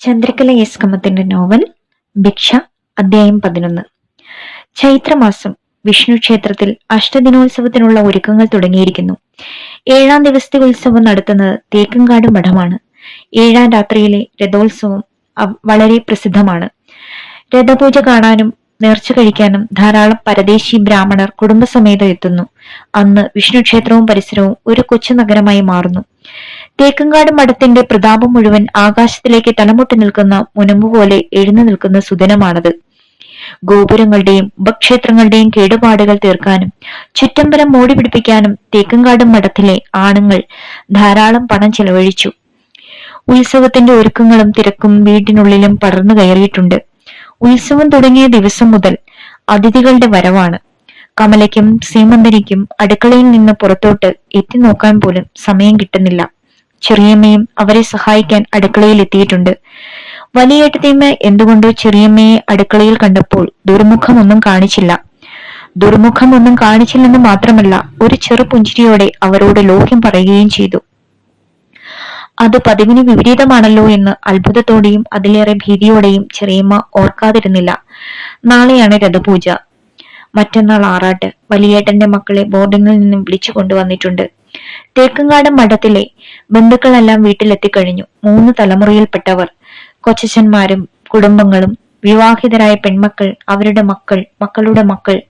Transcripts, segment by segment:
ചന്ദ്രകല S കമ്മത്തിന്റെ novel ഭിക്ഷ അദ്ധ്യായം പതിനൊന്ന്. ചൈത്രമാസം വിഷ്ണു ക്ഷേത്രത്തിൽ അഷ്ടദിനോത്സവത്തിനുള്ള ഒരുക്കങ്ങൾ തുടങ്ങിയിരിക്കുന്നു. ഏഴാം ദിവസത്തെ ഉത്സവം നടത്തുന്നത് തേക്കങ്കാട് മഠമാണ്. ഏഴാം രാത്രിയിലെ രഥോത്സവം വളരെ പ്രസിദ്ധമാണ്. രഥപൂജ കാണാനും നേർച്ച കഴിക്കാനും ധാരാളം പരദേശി ബ്രാഹ്മണർ കുടുംബസമേതം എത്തുന്നു. അന്ന് വിഷ്ണു ക്ഷേത്രവും പരിസരവും ഒരു കൊച്ചു നഗരമായി മാറുന്നു. തേക്കങ്കാട് മഠത്തിന്റെ പ്രതാപം മുഴുവൻ ആകാശത്തിലേക്ക് തലമുട്ടി നിൽക്കുന്ന മുനമ്പ് പോലെ എഴുന്നു നിൽക്കുന്ന സുദിനമാണത്. ഗോപുരങ്ങളുടെയും ഉപക്ഷേത്രങ്ങളുടെയും കേടുപാടുകൾ തീർക്കാനും ചുറ്റമ്പലം മോടി പിടിപ്പിക്കാനും തേക്കങ്കാട് മഠത്തിലെ ആണുങ്ങൾ ധാരാളം പണം ചെലവഴിച്ചു. ഉത്സവത്തിന്റെ ഒരുക്കങ്ങളും തിരക്കും വീട്ടിനുള്ളിലും പടർന്നു കയറിയിട്ടുണ്ട്. ഉത്സവം തുടങ്ങിയ ദിവസം മുതൽ അതിഥികളുടെ വരവാണ്. കമലയ്ക്കും സീമന്തനിക്കും അടുക്കളയിൽ നിന്ന് പുറത്തോട്ട് എത്തി നോക്കാൻ പോലും സമയം കിട്ടുന്നില്ല. ചെറിയമ്മയും അവരെ സഹായിക്കാൻ അടുക്കളയിൽ എത്തിയിട്ടുണ്ട് വലിയേട്ടത്തിയമ്മ എന്തുകൊണ്ടോ ചെറിയമ്മയെ അടുക്കളയിൽ കണ്ടപ്പോൾ ദുർമുഖമൊന്നും കാണിച്ചില്ല. ദുർമുഖമൊന്നും കാണിച്ചില്ലെന്ന് മാത്രമല്ല ഒരു ചെറു പുഞ്ചിരിയോടെ അവരോട് ലോഹ്യം പറയുകയും ചെയ്തു. അത് പതിവിന് വിപരീതമാണല്ലോ എന്ന് അത്ഭുതത്തോടെയും അതിലേറെ ഭീതിയോടെയും ചെറിയമ്മ ഓർക്കാതിരുന്നില്ല. നാളെയാണ് രഥപൂജ. മറ്റന്നാൾ ആറാട്ട് വലിയേട്ടന്റെ മക്കളെ ബോർഡിങ്ങിൽ നിന്നും വിളിച്ചു കൊണ്ടുവന്നിട്ടുണ്ട്. തേക്കങ്കാട് മഠത്തിലെ ബന്ധുക്കളെല്ലാം വീട്ടിലെത്തിക്കഴിഞ്ഞു. മൂന്ന് തലമുറയിൽപ്പെട്ടവർ കൊച്ചച്ഛന്മാരും കുടുംബങ്ങളും വിവാഹിതരായ പെൺമക്കൾ അവരുടെ മക്കൾ മക്കളുടെ മക്കൾ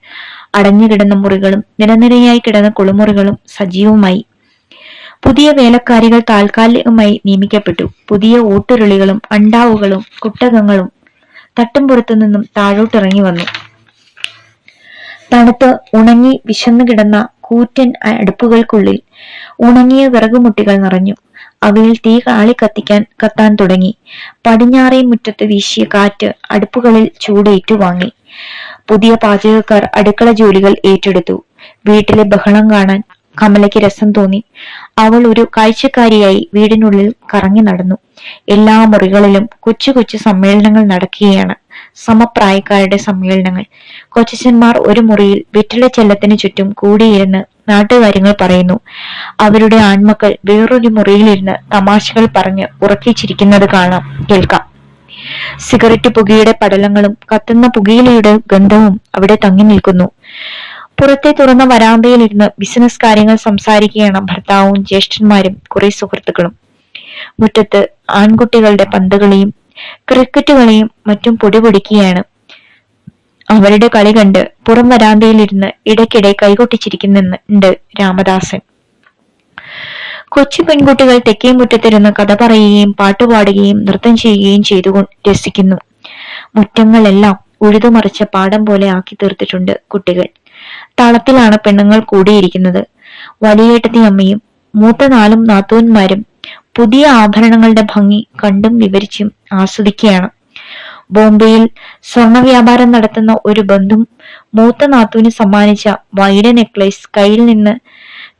അടഞ്ഞുകിടന്ന മുറികളും നിരനിരയായി കിടന്ന കുളിമുറികളും സജീവമായി. പുതിയ വേലക്കാരികൾ താൽക്കാലികമായി നിയമിക്കപ്പെട്ടു. പുതിയ ഊട്ടുരുളികളും അണ്ടാവുകളും കുട്ടകങ്ങളും തട്ടുംപുറത്തു നിന്നും താഴോട്ടിറങ്ങി വന്നു. തണുത്ത് ഉണങ്ങി വിശന്നു കിടന്ന കൂറ്റൻ അടുപ്പുകൾക്കുള്ളിൽ ഉണങ്ങിയ വിറകുമുട്ടികൾ നിറഞ്ഞു. അവയിൽ തീ കാളി കത്തിക്കാൻ കത്താൻ തുടങ്ങി. പടിഞ്ഞാറേ മുറ്റത്ത് വീശിയ കാറ്റ് അടുപ്പുകളിൽ ചൂടേറ്റു വാങ്ങി. പുതിയ പാചകക്കാർ അടുക്കള ജോലികൾ ഏറ്റെടുത്തു. വീട്ടിലെ ബഹളം കാണാൻ കമലയ്ക്ക് രസം തോന്നി. അവൾ ഒരു കാഴ്ചക്കാരിയായി വീടിനുള്ളിൽ കറങ്ങി നടന്നു. എല്ലാ മുറികളിലും കൊച്ചു കൊച്ചു സമ്മേളനങ്ങൾ നടക്കുകയാണ്. സമപ്രായക്കാരുടെ സമ്മേളനങ്ങൾ. കൊച്ചച്ചന്മാർ ഒരു മുറിയിൽ വെറ്റില ചെല്ലത്തിന് ചുറ്റും കൂടിയിരുന്ന് നാട്ടുകാര്യങ്ങൾ പറയുന്നു. അവരുടെ ആൺമക്കൾ വേറൊരു മുറിയിലിരുന്ന് തമാശകൾ പറഞ്ഞ് ഉറക്കിച്ചിരിക്കുന്നത് കാണാം. കേൾക്കാം. സിഗരറ്റ് പുകയുടെ പടലങ്ങളും കത്തുന്ന പുകയിലയുടെ ഗന്ധവും അവിടെ തങ്ങി നിൽക്കുന്നു. പുറത്തെ തുറന്ന വരാന്തയിലിരുന്ന് ബിസിനസ് കാര്യങ്ങൾ സംസാരിക്കുകയാണ് ഭർത്താവും ജ്യേഷ്ഠന്മാരും കുറെ സുഹൃത്തുക്കളും. മുറ്റത്ത് ആൺകുട്ടികളുടെ പന്തുകളെയും ക്രിക്കറ്റ് കളിയും മറ്റും പൊടിപൊടിക്കുകയാണ്. അവരുടെ കളി കണ്ട് പുറം വരാന്തയിലിരുന്ന് ഇടയ്ക്കിടെ കൈകൊട്ടിച്ചിരിക്കുന്നുണ്ട് രാമദാസൻ. കൊച്ചു പെൺകുട്ടികൾ തെക്കേ മുറ്റത്തിരുന്ന് കഥ പറയുകയും പാട്ടുപാടുകയും നൃത്തം ചെയ്യുകയും ചെയ്തുകൊണ്ട് രസിക്കുന്നു. മുറ്റങ്ങളെല്ലാം ഉഴുതുമറിച്ച പാടം പോലെ ആക്കി തീർത്തിട്ടുണ്ട് കുട്ടികൾ. തളത്തിലാണ് പെണ്ണുങ്ങൾ കൂടിയിരിക്കുന്നത്. വലിയേട്ടത്തി അമ്മയും മൂത്ത നാലും നാത്തൂന്മാരും പുതിയ ആഭരണങ്ങളുടെ ഭംഗി കണ്ടും വിവരിച്ചും ആസ്വദിക്കുകയാണ്. ബോംബെയിൽ സ്വർണ വ്യാപാരം നടത്തുന്ന ഒരു ബന്ധും മൂത്ത നാത്തുവിന് സമ്മാനിച്ച വൈഡ നെക്ലേസ് കയ്യിൽ നിന്ന്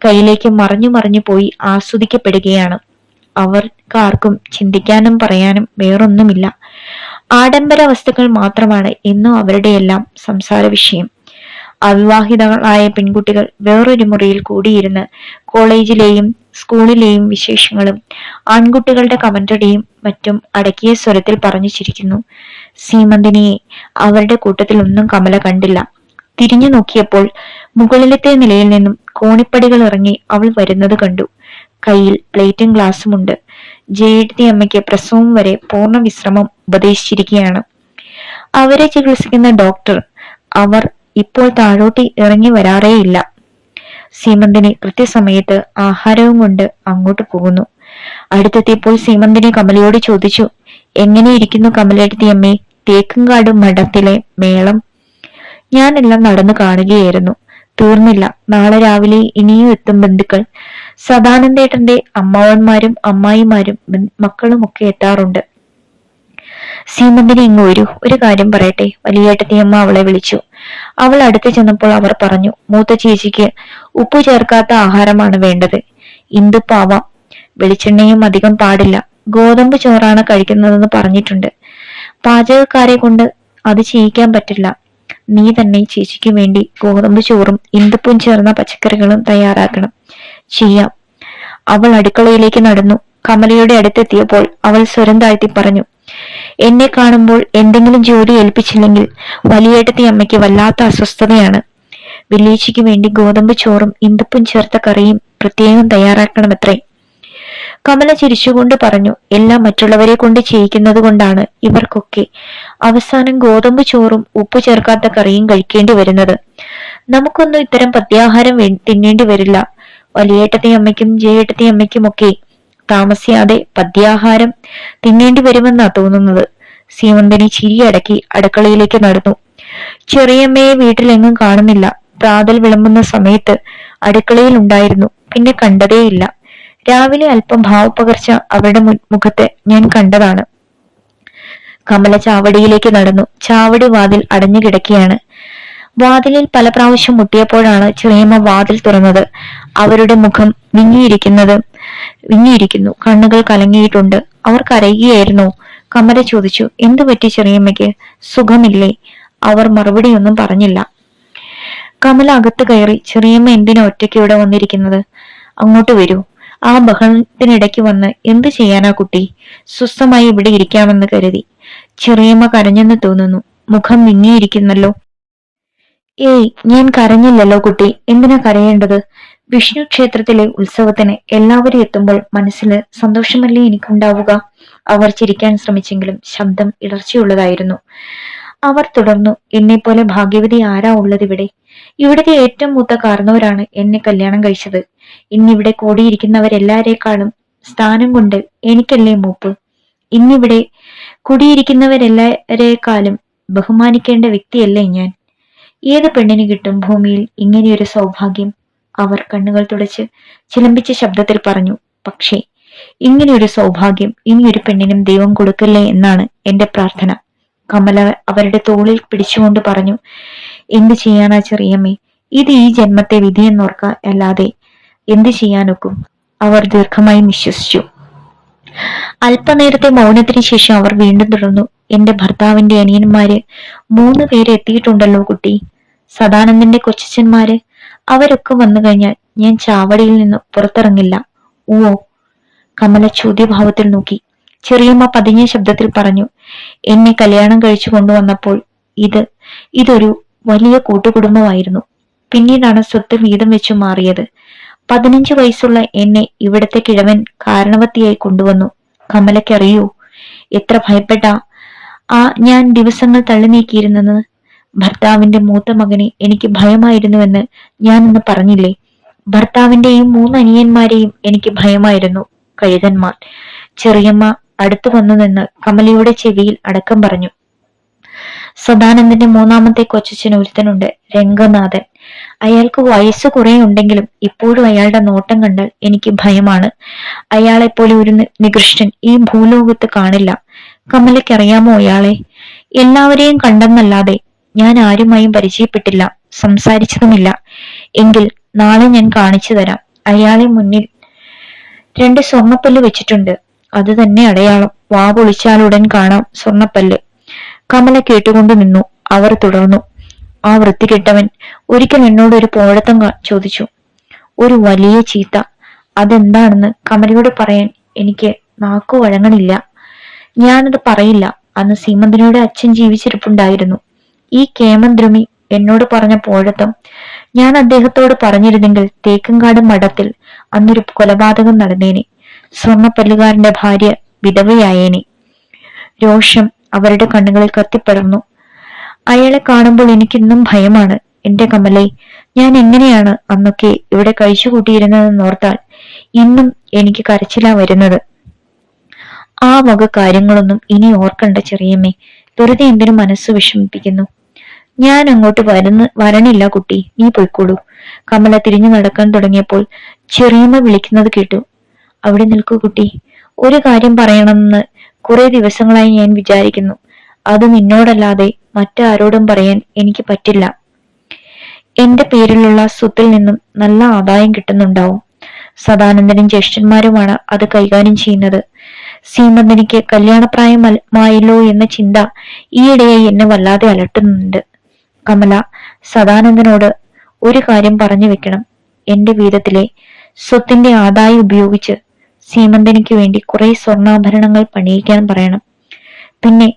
കയ്യിലേക്ക് മറിഞ്ഞു മറിഞ്ഞു പോയി ആസ്വദിക്കപ്പെടുകയാണ്. അവർക്കാർക്കും ചിന്തിക്കാനും പറയാനും വേറൊന്നുമില്ല. ആഡംബര വസ്തുക്കൾ മാത്രമാണ് ഇന്നും അവരുടെയെല്ലാം സംസാര വിഷയം അവിവാഹിതകളായ പെൺകുട്ടികൾ വേറൊരു മുറിയിൽ കൂടിയിരുന്ന് കോളേജിലെയും സ്കൂളിലെയും വിശേഷങ്ങളും ആൺകുട്ടികളുടെ കമന്റടിയും മറ്റും അടക്കിയ സ്വരത്തിൽ പറഞ്ഞു ചിരിക്കുന്നു. സീമന്തിനിയെ അവരുടെ കൂട്ടത്തിൽ ഒന്നും കമല കണ്ടില്ല. തിരിഞ്ഞു നോക്കിയപ്പോൾ മുകളിലത്തെ നിലയിൽ നിന്നും കോണിപ്പടികൾ ഇറങ്ങി അവൾ വരുന്നത് കണ്ടു. കയ്യിൽ പ്ലേറ്റും ഗ്ലാസുമുണ്ട് ജയടുത്തി അമ്മയ്ക്ക് പ്രസവം വരെ പൂർണ വിശ്രമം ഉപദേശിച്ചിരിക്കുകയാണ്. അവരെ ചികിത്സിക്കുന്ന ഡോക്ടർ അവർ ഇപ്പോൾ താഴോട്ട് ഇറങ്ങി വരാറേയില്ല. സീമന്തിനി കൃത്യസമയത്ത് ആഹാരവും കൊണ്ട് അങ്ങോട്ട് പോകുന്നു. അടുത്തെത്തിയപ്പോൾ സീമന്തിനി കമലയോട് ചോദിച്ചു എങ്ങനെയിരിക്കുന്നു കമലെടുത്തിയമ്മേ തേക്കുംകാട് മഠത്തിലെ മേളം? ഞാനെല്ലാം നടന്നു കാണുകയായിരുന്നു. തീർന്നില്ല. നാളെ രാവിലെ ഇനിയും എത്തും ബന്ധുക്കൾ. സദാനന്ദേട്ടന്റെ അമ്മാവന്മാരും അമ്മായിമാരും ബന്ധു- മക്കളും ഒക്കെ എത്താറുണ്ട്. സീമന്തിനി ഇങ്ങ് വരൂ. ഒരു കാര്യം പറയട്ടെ. വലിയേട്ടത്തിയമ്മ അവളെ വിളിച്ചു. അവൾ അടുത്ത് ചെന്നപ്പോൾ അവർ പറഞ്ഞു മൂത്ത ചേച്ചിക്ക് ഉപ്പ് ചേർക്കാത്ത ആഹാരമാണ് വേണ്ടത്. ഇന്ദുപ്പാവാം വെളിച്ചെണ്ണയും അധികം പാടില്ല. ഗോതമ്പ് ചോറാണ് കഴിക്കുന്നതെന്ന് പറഞ്ഞിട്ടുണ്ട്. പാചകക്കാരെ കൊണ്ട് അത് ചെയ്യിക്കാൻ പറ്റില്ല. നീ തന്നെ ചേച്ചിക്ക് വേണ്ടി ഗോതമ്പ് ചോറും ഇന്ദുപ്പും ചേർന്ന പച്ചക്കറികളും തയ്യാറാക്കണം. ചെയ്യാം. അവൾ അടുക്കളയിലേക്ക് നടന്നു. കമലയുടെ അടുത്തെത്തിയപ്പോൾ അവൾ സ്വരം താഴ്ത്തി പറഞ്ഞു എന്നെ കാണുമ്പോൾ എന്തെങ്കിലും ജോലി ഏൽപ്പിച്ചില്ലെങ്കിൽ വലിയേട്ടത്തി അമ്മയ്ക്ക് വല്ലാത്ത അസ്വസ്ഥതയാണ്. വില്ലേച്ചിക്ക് വേണ്ടി ഗോതമ്പ് ചോറും ഇന്ദപ്പും ചേർത്ത കറിയും പ്രത്യേകം തയ്യാറാക്കണമത്രേ. കമല ചിരിച്ചുകൊണ്ട് പറഞ്ഞു എല്ലാം മറ്റുള്ളവരെ കൊണ്ട് ചെയ്യിക്കുന്നത് കൊണ്ടാണ് ഇവർക്കൊക്കെ അവസാനം ഗോതമ്പ് ചോറും ഉപ്പ് ചേർക്കാത്ത കറിയും കഴിക്കേണ്ടി വരുന്നത്. നമുക്കൊന്നും ഇത്തരം പത്യാഹാരം വേ തിന്നേണ്ടി വരില്ല. വലിയേട്ടത്തെ അമ്മയ്ക്കും ജയേട്ടത്തെ അമ്മയ്ക്കും ഒക്കെ താമസിയാതെ പദ്യാഹാരം തിന്നേണ്ടി വരുമെന്നാ തോന്നുന്നത്. സീമന്തിനി ചിരിയടക്കി അടുക്കളയിലേക്ക് നടന്നു. ചെറിയമ്മയെ വീട്ടിലെങ്ങും കാണുന്നില്ല. പ്രാതൽ വിളമ്പുന്ന സമയത്ത് അടുക്കളയിൽ ഉണ്ടായിരുന്നു. പിന്നെ കണ്ടതേയില്ല. രാവിലെ അല്പം ഭാവപ്പകർച്ച അവരുടെ മുഖത്ത് ഞാൻ കണ്ടതാണ്. കമല ചാവടിയിലേക്ക് നടന്നു. ചാവടി വാതിൽ അടഞ്ഞു കിടക്കുകയാണ്. വാതിലിൽ പല പ്രാവശ്യം മുട്ടിയപ്പോഴാണ് ചെറിയമ്മ വാതിൽ തുറന്നത്. അവരുടെ മുഖം വിങ്ങിയിരിക്കുന്നത് വിങ്ങിയിരിക്കുന്നു. കണ്ണുകൾ കലങ്ങിയിട്ടുണ്ട്. അവർ കരയുകയായിരുന്നു. കമല ചോദിച്ചു എന്തു പറ്റി ചെറിയമ്മയ്ക്ക്? സുഖമില്ലേ? അവർ മറുപടിയൊന്നും പറഞ്ഞില്ല. കമല അകത്ത് കയറി ചെറിയമ്മ എന്തിനാ ഒറ്റയ്ക്ക് ഇവിടെ വന്നിരിക്കുന്നത്? അങ്ങോട്ട് വരൂ. ആ ബഹളത്തിനിടയ്ക്ക് വന്ന് എന്ത് ചെയ്യാനാ കുട്ടി? സ്വസ്ഥമായി ഇവിടെ ഇരിക്കാമെന്ന് കരുതി. ചെറിയമ്മ കരഞ്ഞെന്ന് തോന്നുന്നു. മുഖം വിങ്ങിയിരിക്കുന്നല്ലോ. ഏയ് ഞാൻ കരഞ്ഞില്ലല്ലോ കുട്ടി. എന്തിനാ കരയേണ്ടത്? വിഷ്ണു ക്ഷേത്രത്തിലെ ഉത്സവത്തിന് എല്ലാവരും എത്തുമ്പോൾ മനസ്സിൽ സന്തോഷമല്ലേ എനിക്കുണ്ടാവുക? അവർ ചിരിക്കാൻ ശ്രമിച്ചെങ്കിലും ശബ്ദം ഇടർച്ചയുള്ളതായിരുന്നു. അവർ തുടർന്നു എന്നെ പോലെ ഭാഗ്യവതി ആരാ ഉള്ളത് ഇവിടെ? ഇവിടുത്തെ ഏറ്റവും മൂത്ത കാരണവരാണ് എന്നെ കല്യാണം കഴിച്ചത്. ഇന്നിവിടെ കൂടിയിരിക്കുന്നവരെല്ലാരേക്കാളും സ്ഥാനം കൊണ്ട് എനിക്കല്ലേ മൂപ്പ്? ഇന്നിവിടെ കുടിയിരിക്കുന്നവരെല്ലാരേക്കാളും ബഹുമാനിക്കേണ്ട വ്യക്തിയല്ലേ ഞാൻ? ഏത് പെണ്ണിന് കിട്ടും ഭൂമിയിൽ ഇങ്ങനെയൊരു സൗഭാഗ്യം? അവർ കണ്ണുകൾ തുടച്ച് ചിലമ്പിച്ച ശബ്ദത്തിൽ പറഞ്ഞു പക്ഷേ ഇങ്ങനെയൊരു സൗഭാഗ്യം ഇനിയൊരു പെണ്ണിനും ദൈവം കൊടുക്കില്ലേ എന്നാണ് എന്റെ പ്രാർത്ഥന. കമല അവരുടെ തോളിൽ പിടിച്ചുകൊണ്ട് പറഞ്ഞു എന്ത് ചെയ്യാനാ ചെറിയമ്മേ? ഇത് ഈ ജന്മത്തെ വിധിയെന്നോർക്ക അല്ലാതെ എന്ത് ചെയ്യാനൊക്കും? അവർ ദീർഘമായി നിശ്വസിച്ചു അല്പനേരത്തെ മൗനത്തിന് ശേഷം അവർ വീണ്ടും തുടർന്നു എന്റെ ഭർത്താവിന്റെ അനിയന്മാര് മൂന്ന് പേര് എത്തിയിട്ടുണ്ടല്ലോ കുട്ടി. സദാനന്ദന്റെ കൊച്ചച്ഛന്മാര് അവരൊക്കെ വന്നു കഴിഞ്ഞാൽ ഞാൻ ചാവടിയിൽ നിന്ന് പുറത്തിറങ്ങില്ല. ഓ. കമല ചോദ്യഭാവത്തിൽ നോക്കി. ചെറിയമ്മ പതിഞ്ഞ ശബ്ദത്തിൽ പറഞ്ഞു എന്നെ കല്യാണം കഴിച്ചു കൊണ്ടുവന്നപ്പോൾ ഇത് ഇതൊരു വലിയ കൂട്ടുകുടുംബമായിരുന്നു. പിന്നീടാണ് സ്വത്ത് വീതം വെച്ചു മാറിയത്. പതിനഞ്ച് വയസ്സുള്ള എന്നെ ഇവിടത്തെ കിഴവൻ കാരണവത്തിയായി കൊണ്ടുവന്നു. കമലയ്ക്കറിയൂ എത്ര ഭയപ്പെട്ട. ആ ഞാൻ ദിവസങ്ങൾ തള്ളി നീക്കിയിരുന്നെന്ന് ഭർത്താവിന്റെ മൂത്ത മകനെ എനിക്ക് ഭയമായിരുന്നുവെന്ന് ഞാനൊന്ന് പറഞ്ഞില്ലേ? ഭർത്താവിന്റെയും മൂന്ന് അനിയന്മാരെയും എനിക്ക് ഭയമായിരുന്നു കഴുകന്മാർ ചെറിയമ്മ അടുത്തു വന്നു നിന്ന് കമലയുടെ ചെവിയിൽ അടക്കം പറഞ്ഞു. സദാനന്ദന്റെ മൂന്നാമത്തെ കൊച്ചച്ഛൻ ഒരുത്തനുണ്ട് രംഗനാഥൻ. അയാൾക്ക് വയസ്സ് കുറെ ഉണ്ടെങ്കിലും ഇപ്പോഴും അയാളുടെ നോട്ടം കണ്ടാൽ എനിക്ക് ഭയമാണ്. അയാളെപ്പോലെ ഒരു നികൃഷ്ടൻ ഈ ഭൂലോകത്ത് കാണില്ല. കമലയ്ക്കറിയാമോ അയാളെ? എല്ലാവരെയും കണ്ടെന്നല്ലാതെ ഞാൻ ആരുമായും പരിചയപ്പെട്ടില്ല സംസാരിച്ചതുമില്ല. എങ്കിൽ നാളെ ഞാൻ കാണിച്ചു തരാം. അയാളെ മുന്നിൽ രണ്ട് സ്വർണപ്പല്ല് വെച്ചിട്ടുണ്ട്. അത് തന്നെ അടയാളം. വാ പൊളിച്ചാലുടൻ കാണാം സ്വർണപ്പല്ല്. കമല കേട്ടുകൊണ്ട് നിന്നു. അവർ തുടർന്നു. ആ വൃത്തി കെട്ടവൻ ഒരിക്കൽ എന്നോട് ഒരു പോഴത്തം ചോദിച്ചു. ഒരു വലിയ ചീത്ത. അതെന്താണെന്ന് കമലയോട് പറയാൻ എനിക്ക് നാക്കു വഴങ്ങണില്ല. ഞാനത് പറയില്ല. അന്ന് സീമന്തിനോട് അച്ഛൻ ജീവിച്ചിരിപ്പുണ്ടായിരുന്നു. ഈ കേമന്ദ്രമി എന്നോട് പറഞ്ഞ പോഴത്തും ഞാൻ അദ്ദേഹത്തോട് പറഞ്ഞിരുന്നെങ്കിൽ തേക്കങ്കാട് മഠത്തിൽ അന്നൊരു കൊലപാതകം നടന്നേനെ. സ്വർണപ്പല്ലുകാരന്റെ ഭാര്യ വിധവയായേനെ. രോഷം അവരുടെ കണ്ണുകളിൽ കത്തിപ്പടർന്നു. അയാളെ കാണുമ്പോൾ എനിക്കിന്നും ഭയമാണ്. എന്റെ കമലെ ഞാൻ എങ്ങനെയാണ് അന്നൊക്കെ ഇവിടെ കഴിച്ചു കൂട്ടിയിരുന്നതെന്ന് ഓർത്താൽ ഇന്നും എനിക്ക് കരച്ചിലാ വരുന്നത്. ആ വക കാര്യങ്ങളൊന്നും ഇനി ഓർക്കണ്ട ചെറിയമ്മേ. വെറുതെ എന്തിനു മനസ്സ് വിഷമിപ്പിക്കുന്നു. ഞാൻ അങ്ങോട്ട് വരുന്ന വരണില്ല കുട്ടി. നീ പോയിക്കോളൂ. കമല തിരിഞ്ഞു നടക്കാൻ തുടങ്ങിയപ്പോൾ ചെറിയമ്മ വിളിക്കുന്നത് കേട്ടു. അവിടെ നിൽക്കൂ കുട്ടി. ഒരു കാര്യം പറയണമെന്ന് കുറെ ദിവസങ്ങളായി ഞാൻ വിചാരിക്കുന്നു. അത് നിന്നോടല്ലാതെ മറ്റാരോടും പറയാൻ എനിക്ക് പറ്റില്ല. എന്റെ പേരിലുള്ള സ്വത്തിൽ നിന്നും നല്ല ആദായം കിട്ടുന്നുണ്ടാവും. സദാനന്ദനും ജ്യേഷ്ഠന്മാരുമാണ് അത് കൈകാര്യം ചെയ്യുന്നത്. സീമന്തനിക്ക് കല്യാണപ്രായമായല്ലോ എന്ന ചിന്ത ഈയിടെയായി എന്നെ വല്ലാതെ അലട്ടുന്നുണ്ട്. കമല സദാനന്ദനോട് ഒരു കാര്യം പറഞ്ഞു വെക്കണം. എന്റെ വീതത്തിലെ സ്വത്തിന്റെ ആദായം ഉപയോഗിച്ച് സീമന്തനിക്ക് വേണ്ടി കുറെ സ്വർണാഭരണങ്ങൾ പണിയിക്കാൻ പറയണം. പിന്നെ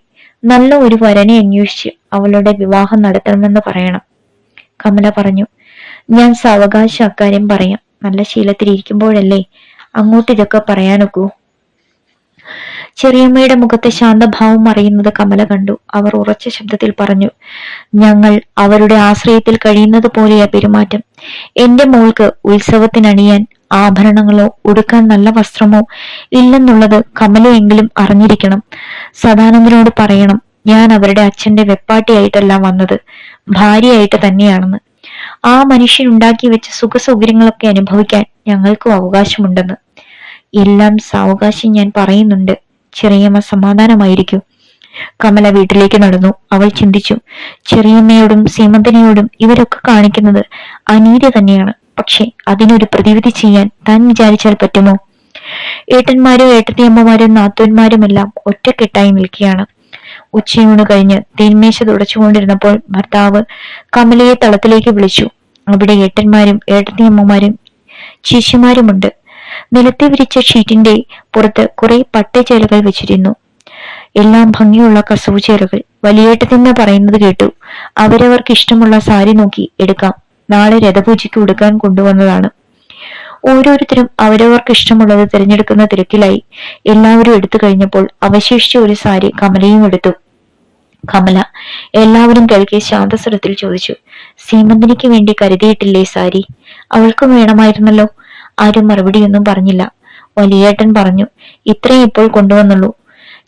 നല്ല ഒരു വരനെ അന്വേഷിച്ച് അവളുടെ വിവാഹം നടത്തണമെന്ന് പറയണം. കമല പറഞ്ഞു ഞാൻ സാവകാശ അക്കാര്യം പറയാം. നല്ല ശീലത്തിലിരിക്കുമ്പോഴല്ലേ അങ്ങോട്ട് ഇതൊക്കെ പറയാനൊക്കൂ. ചെറിയമ്മയുടെ മുഖത്തെ ശാന്തഭാവം അറിയുന്നത് കമല കണ്ടു. അവർ ഉറച്ച ശബ്ദത്തിൽ പറഞ്ഞു ഞങ്ങൾ അവരുടെ ആശ്രയത്തിൽ കഴിയുന്നത് പോലെയാ പെരുമാറ്റം. എന്റെ മോൾക്ക് ഉത്സവത്തിനണിയാൻ ആഭരണങ്ങളോ ഉടുക്കാൻ നല്ല വസ്ത്രമോ ഇല്ലെന്നുള്ളത് കമലയെങ്കിലും അറിഞ്ഞിരിക്കണം. സദാനന്ദനോട് പറയണം ഞാൻ അവരുടെ അച്ഛന്റെ വെപ്പാട്ടിയായിട്ടല്ല വന്നത് ഭാര്യയായിട്ട് തന്നെയാണെന്ന്. ആ മനുഷ്യൻ ഉണ്ടാക്കി വെച്ച സുഖ സൗകര്യങ്ങളൊക്കെ അനുഭവിക്കാൻ ഞങ്ങൾക്കും അവകാശമുണ്ടെന്ന്. എല്ലാം സാവകാശം ഞാൻ പറയുന്നുണ്ട്. ചെറിയമ്മ സമാധാനമായിരിക്കും. കമല വീട്ടിലേക്ക് നടന്നു. അവൾ ചിന്തിച്ചു ചെറിയമ്മയോടും സീമന്തനയോടും ഇവരൊക്കെ കാണിക്കുന്നത് അനീതി തന്നെയാണ്. പക്ഷെ അതിനൊരു പ്രതിവിധി ചെയ്യാൻ താൻ വിചാരിച്ചാൽ പറ്റുമോ? ഏട്ടന്മാരും ഏട്ടത്തിയമ്മമാരും നാത്തൂന്മാരുമെല്ലാം ഒറ്റക്കെട്ടായി നിൽക്കുകയാണ്. ഉച്ചയൂണ് കഴിഞ്ഞ് തേന്മേശ തുടച്ചുകൊണ്ടിരുന്നപ്പോൾ ഭർത്താവ് കമലയെ തളത്തിലേക്ക് വിളിച്ചു. അവിടെ ഏട്ടന്മാരും ഏട്ടത്തിയമ്മമാരും ശിശുമാരുമുണ്ട് നിലത്തെ വിരിച്ച ഷീറ്റിന്റെ പുറത്ത് കുറെ പട്ടുചേലകൾ വെച്ചിരുന്നു. എല്ലാം ഭംഗിയുള്ള കസവു ചേലകൾ. വലിയേട്ടത്തിന്ന് പറയുന്നത് കേട്ടു. അവരവർക്ക് ഇഷ്ടമുള്ള സാരി നോക്കി എടുക്കാം. നാളെ രഥപൂജയ്ക്ക് ഉടുക്കാൻ കൊണ്ടുവന്നതാണ്. ഓരോരുത്തരും അവരവർക്ക് ഇഷ്ടമുള്ളത് തിരഞ്ഞെടുക്കുന്ന തിരക്കിലായി എല്ലാവരും എടുത്തു കഴിഞ്ഞപ്പോൾ അവശേഷിച്ച ഒരു സാരി കമലയും എടുത്തു. കമല എല്ലാവരും കേൾക്കെ ശാന്തസ്വരത്തിൽ ചോദിച്ചു സീമന്തിനിക്ക് വേണ്ടി കരുതിയിട്ടില്ലേ സാരി? അവൾക്കും വേണമായിരുന്നല്ലോ. ആരും മറുപടിയൊന്നും പറഞ്ഞില്ല. വലിയേട്ടൻ പറഞ്ഞു ഇത്രയും ഇപ്പോൾ കൊണ്ടുവന്നുള്ളൂ.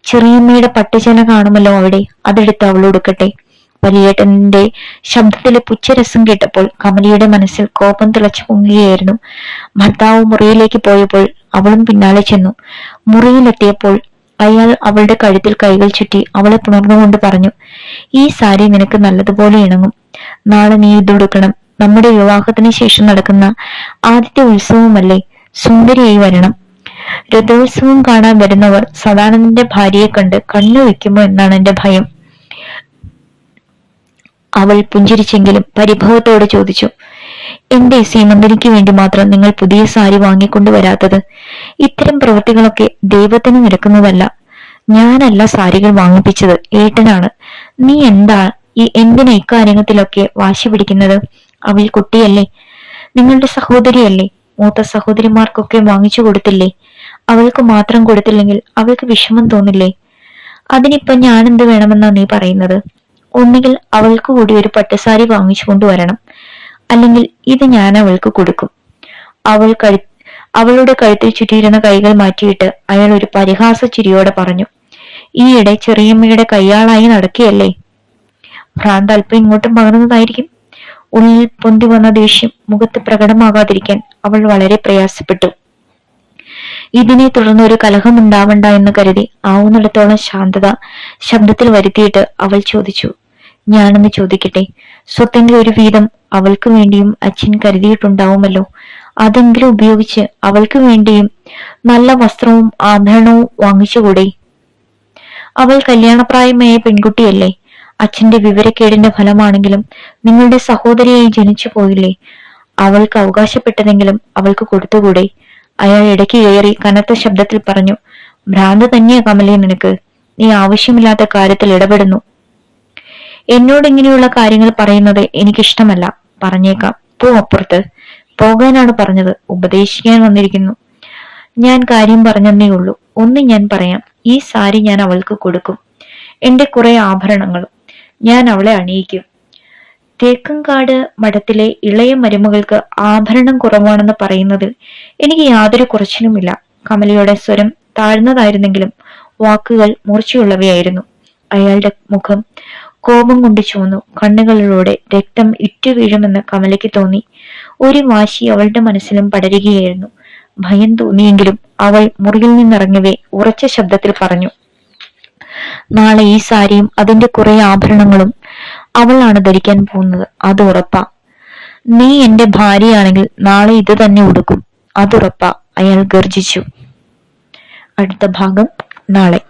ചെറിയമ്മയുടെ പട്ടുചേല കാണുമല്ലോ അവിടെ അതെടുത്ത് അവളൊടുക്കട്ടെ വലിയേട്ടന്റെ ശബ്ദത്തിലെ പുച്ഛരസം കേട്ടപ്പോൾ കമലിയുടെ മനസ്സിൽ കോപം തിളച്ചു പൊങ്ങുകയായിരുന്നു ഭർത്താവ് മുറിയിലേക്ക് പോയപ്പോൾ അവളും പിന്നാലെ ചെന്നു. മുറിയിലെത്തിയപ്പോൾ അയാൾ അവളുടെ കഴുത്തിൽ കൈകൾ ചുറ്റി അവളെ പുണർന്നുകൊണ്ട് പറഞ്ഞു ഈ സാരി നിനക്ക് നല്ലതുപോലെ ഇണങ്ങും. നാളെ നീ ഇതുടുക്കണം. നമ്മുടെ വിവാഹത്തിന് ശേഷം നടക്കുന്ന ആദ്യത്തെ ഉത്സവമല്ലേ? സുന്ദരിയായി വരണം. രഥോത്സവം കാണാൻ വരുന്നവർ സദാനന്ദന്റെ ഭാര്യയെ കണ്ട് കണ്ണു വെക്കുമോ എന്നാണ് എന്റെ ഭയം. അവൾ പുഞ്ചിരിച്ചെങ്കിലും പരിഭവത്തോടെ ചോദിച്ചു എന്റെ സീമന്തനിക്ക് വേണ്ടി മാത്രം നിങ്ങൾ പുതിയ സാരി വാങ്ങിക്കൊണ്ടു വരാത്തത്? ഇത്തരം പ്രവൃത്തികളൊക്കെ ദൈവത്തിന് നിരക്കുന്നതല്ല ഞാനല്ല സാരികൾ വാങ്ങിപ്പിച്ചത് ഏട്ടനാണ്. നീ എന്താ ഈ എന്തിനാ ഇക്കാര്യത്തിലൊക്കെ വാശി പിടിക്കുന്നത്? അവൾ കുട്ടിയല്ലേ? നിങ്ങളുടെ സഹോദരിയല്ലേ? മൂത്ത സഹോദരിമാർക്കൊക്കെ വാങ്ങിച്ചു കൊടുത്തില്ലേ? അവൾക്ക് മാത്രം കൊടുത്തില്ലെങ്കിൽ അവൾക്ക് വിഷമം തോന്നില്ലേ? അതിനിപ്പൊ ഞാൻ എന്ത് വേണമെന്നാ നീ പറയുന്നത്? ഒന്നുകിൽ അവൾക്ക് കൂടി ഒരു പട്ടുസാരി വാങ്ങിച്ചു കൊണ്ടുവരണം. അല്ലെങ്കിൽ ഇത് ഞാൻ അവൾക്ക് കൊടുക്കും. അവൾ കഴു അവളുടെ കഴുത്തിൽ ചുറ്റിയിരുന്ന കൈകൾ മാറ്റിയിട്ട് അയാൾ ഒരു പരിഹാസ ചിരിയോടെ പറഞ്ഞു ഈയിടെ ചെറിയമ്മയുടെ കയ്യാളായി നടക്കുകയല്ലേ? ഭ്രാന്ത് അല്പം ഇങ്ങോട്ടും പകർന്നതായിരിക്കും ഉള്ളിൽ പൊന്തി വന്ന ദേഷ്യം മുഖത്ത് പ്രകടമാകാതിരിക്കാൻ അവൾ വളരെ പ്രയാസപ്പെട്ടു. ഇതിനെ തുടർന്ന് ഒരു കലഹം ഉണ്ടാവണ്ട എന്ന് കരുതി ആവുന്നിടത്തോളം ശാന്തത ശബ്ദത്തിൽ വരുത്തിയിട്ട് അവൾ ചോദിച്ചു. ഞാനൊന്ന് ചോദിക്കട്ടെ? സ്വത്തിന്റെ ഒരു വീതം അവൾക്ക് വേണ്ടിയും അച്ഛൻ കരുതിയിട്ടുണ്ടാവുമല്ലോ. അതെങ്കിലും ഉപയോഗിച്ച് അവൾക്ക് വേണ്ടിയും നല്ല വസ്ത്രവും ആഭരണവും വാങ്ങിച്ചുകൂടെ? അവൾ കല്യാണപ്രായമായ പെൺകുട്ടിയല്ലേ? അച്ഛന്റെ വിവരക്കേടിന്റെ ഫലമാണെങ്കിലും നിങ്ങളുടെ സഹോദരിയായി ജനിച്ചു പോയില്ലേ? അവൾക്ക് അവകാശപ്പെട്ടതെങ്കിലും അവൾക്ക് കൊടുത്തുകൂടെ? അയാൾ ഇടയ്ക്ക് കയറി കനത്ത ശബ്ദത്തിൽ പറഞ്ഞു ഭ്രാന്ത് തന്നെയാ കമലേ നിനക്ക്. നീ ആവശ്യമില്ലാത്ത കാര്യത്തിൽ ഇടപെടുന്നു. എന്നോട് ഇങ്ങനെയുള്ള കാര്യങ്ങൾ പറയുന്നത് എനിക്കിഷ്ടമല്ല. പറഞ്ഞേക്കാം. പോ അപ്പുറത്ത്. പോകാനാണ് പറഞ്ഞത്. ഉപദേശിക്കാൻ വന്നിരിക്കുന്നു. ഞാൻ കാര്യം പറഞ്ഞെന്നേ ഉള്ളൂ. ഒന്ന് ഞാൻ പറയാം. ഈ സാരി ഞാൻ അവൾക്ക് കൊടുക്കും. എന്റെ കുറെ ആഭരണങ്ങളും. ഞാൻ അവളെ അണിയിക്കും. തേക്കങ്കാട് മഠത്തിലെ ഇളയ മരുമകൾക്ക് ആഭരണം കുറവാണെന്ന് പറയുന്നതിൽ എനിക്ക് യാതൊരു കുറച്ചിലുമില്ല. കമലയുടെ സ്വരം താഴ്ന്നതായിരുന്നെങ്കിലും വാക്കുകൾ മൂർച്ചയുള്ളവയായിരുന്നു. അയാളുടെ മുഖം കോപം കൊണ്ട് ചുവന്നു കണ്ണുകളിലൂടെ രക്തം ഇറ്റുവീഴുമെന്ന് കമലയ്ക്ക് തോന്നി. ഒരു വാശി അവളുടെ മനസ്സിലും പടരുകയായിരുന്നു. ഭയം തോന്നിയെങ്കിലും അവൾ മുറിയിൽ നിന്നിറങ്ങവേ ഉറച്ച ശബ്ദത്തിൽ പറഞ്ഞു. നാളെ ഈ സാരിയും അതിന്റെ കുറെ ആഭരണങ്ങളും അവളാണ് ധരിക്കാൻ പോകുന്നത്. അത് ഉറപ്പാ. നീ എന്റെ ഭാര്യയാണെങ്കിൽ നാളെ ഇത് തന്നെ ഉടുക്കും. അതുറപ്പാ അയാൾ ഗർജിച്ചു. അടുത്ത ഭാഗം നാളെ.